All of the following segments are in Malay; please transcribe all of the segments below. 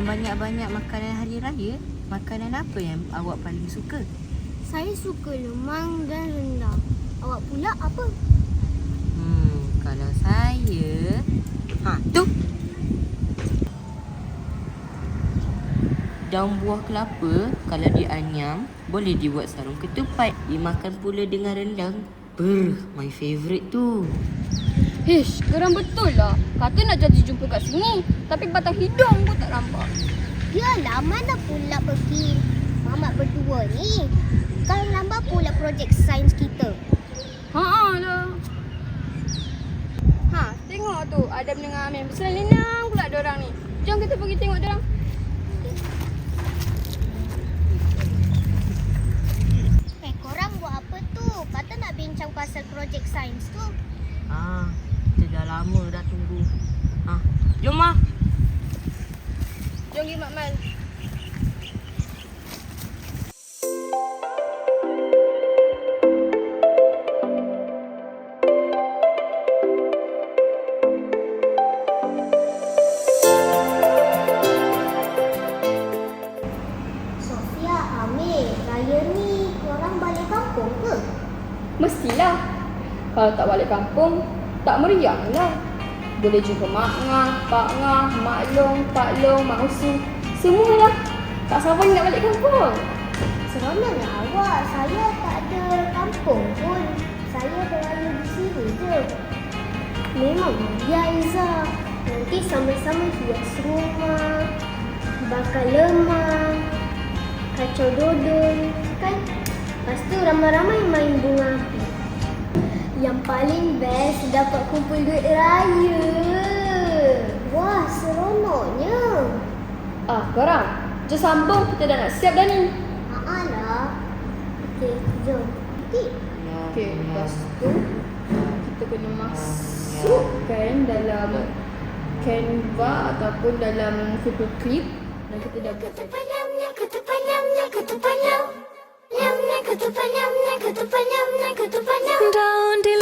banyak-banyak makanan hari raya, makanan apa yang awak paling suka? Saya suka lemang dan rendang. Awak pula apa? Hmm, kalau saya... Ha, tu! Daun buah kelapa, kalau dianyam, boleh dibuat sarung ketupat. Dimakan pula dengan rendang. Ber, my favourite tu. Hish, korang betul lah. Kata nak jadi jumpa kat sini. Tapi batang hidung pun tak nampak. Yalah, mana pula pergi mamat berdua ni? Kan lambat pula projek sains kita. Haa lah. Ha, tengok tu. Adam dengan Amin. Berselinang pula orang ni. Jom kita pergi tengok orang. Eh, korang buat apa tu? Kata nak bincang pasal projek sains tu. Ah, kita dah lama dah tunggu. Ha, jom ah. Jom pergi Mak Mal. Sofia, Amir, raya ni korang balik kampung ke? Mestilah. Kalau tak balik kampung, tak meriah lah. Boleh jumpa Mak Ngah, Pak Ngah, Mak Long, Pak Long, Mak Usu. Semualah. Tak sabar nak balik kampung. Seronoknya awak. Saya tak ada kampung pun. Saya beraya di sini je. Memang ya Iza. Nanti sama-sama hias rumah, bakar lemang, kacau dodol, kan? Lepas tu ramai-ramai main bunga. Yang paling best dapat kumpul duit raya. Wah, seronoknya. Ah, korang. Jom sambung. Kita dah nak siap dah ni. Haa lah. Okey, jom. Okey. Okey, lepas tu kita kena masukkan dalam Canva ataupun dalam video clip dan kita dah buat tadi. Daun dilipat,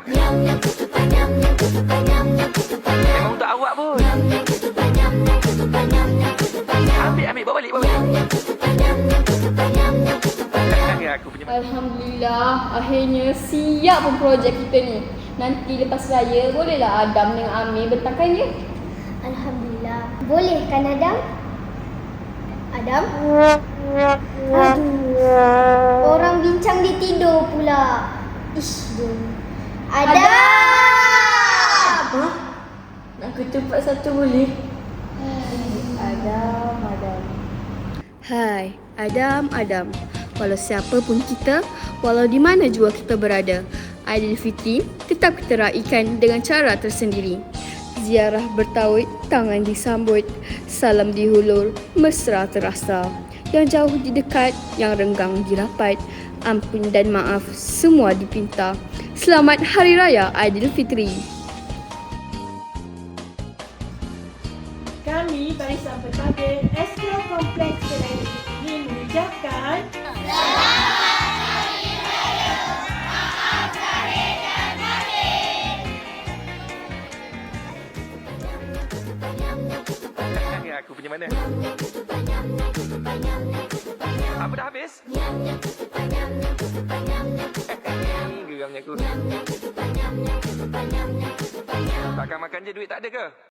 makan, makan, makan. Nyam nyam ketupat nyam nyam ketupat nyam nyam ketupat nyam Memang untuk awak pun. Nyam nyam ketupat nyam nyam ketupat nyam nyam ketupat nyam Ambil, ambil, bawa balik, bawa balik. Nyam nyam ketupat nyam nyam ketupat nyam nyam ketupat nyam Aku punya Alhamdulillah, akhirnya siap pun projek kita ni. Nanti lepas raya, bolehlah Adam dengan Amir bertangkai ya? Alhamdulillah. Boleh kan Adam? Adam? Aduh. Orang bincang dia tidur pula. Ish, dia. Adam! Ha? Nak ketupat satu boleh? Adam, Adam. Hai, Adam, Adam. Walau siapa pun kita, walau di mana jua kita berada, Aidilfitri tetap kita raikan dengan cara tersendiri. Ziarah bertauhid, tangan disambut, salam dihulur, mesra terasa. Yang jauh di dekat, yang renggang dirapat, ampun dan maaf semua dipinta. Selamat Hari Raya Aidilfitri. Kami Barisan Pentadbir Astro Kompleks Kedai ini mengucapkan Aku punya mana? Habis? Geramnya aku. Takkan makan je duit tak ada ke?